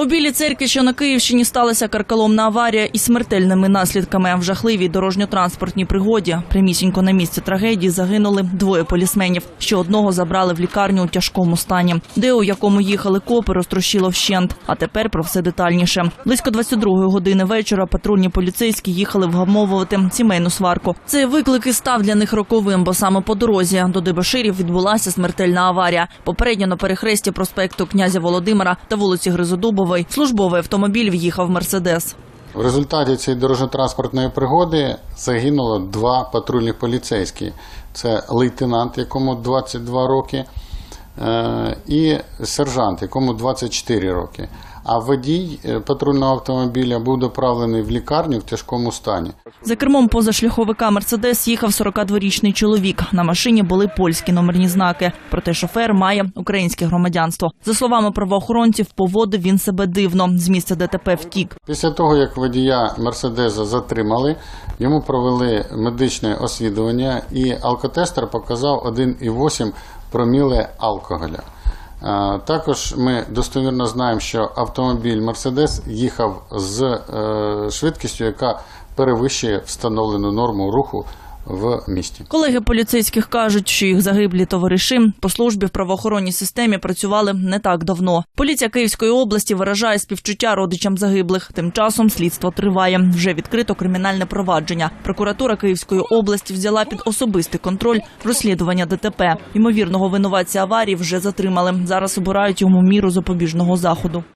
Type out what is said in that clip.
У Білій церкві, що на Київщині сталася карколомна аварія із смертельними наслідками. В жахливій дорожньо-транспортній пригоді прямісінько на місці трагедії загинули двоє полісменів. Ще одного забрали в лікарню у тяжкому стані, де у якому їхали копи, розтрощило вщент. А тепер про все детальніше. Близько 22-ї години вечора патрульні поліцейські їхали вгамовувати сімейну сварку. Цей виклик і став для них роковим, бо саме по дорозі до Дебоширів відбулася смертельна аварія. Попередньо на перехресті проспекту князя Володимира та вулиці Гризодубової службовий автомобіль в'їхав Мерседес. В результаті цієї дорожньо-транспортної пригоди загинуло два патрульних поліцейські. Це лейтенант, якому 22 роки, е, і сержант, якому 24 роки. А водій е, патрульного автомобіля був доправлений в лікарню в тяжкому стані. За кермом позашляховика Мерседес їхав 42-річний чоловік. На машині були польські номерні знаки. Проте шофер має українське громадянство. За словами правоохоронців, поводив він себе дивно. З місця ДТП втік. Після того, як водія Мерседеса затримали, йому провели медичне освідування, і алкотестер показав 1,8 проміле алкоголя. Також ми достовірно знаємо, що автомобіль Мерседес їхав з е, швидкістю, яка перевищує встановлену норму руху в місті. Колеги поліцейських кажуть, що їх загиблі товариші по службі в правоохоронній системі працювали не так давно. Поліція Київської області виражає співчуття родичам загиблих. Тим часом слідство триває. Вже відкрито кримінальне провадження. Прокуратура Київської області взяла під особистий контроль розслідування ДТП. Ймовірного винуватця аварії вже затримали. Зараз обирають йому міру запобіжного заходу.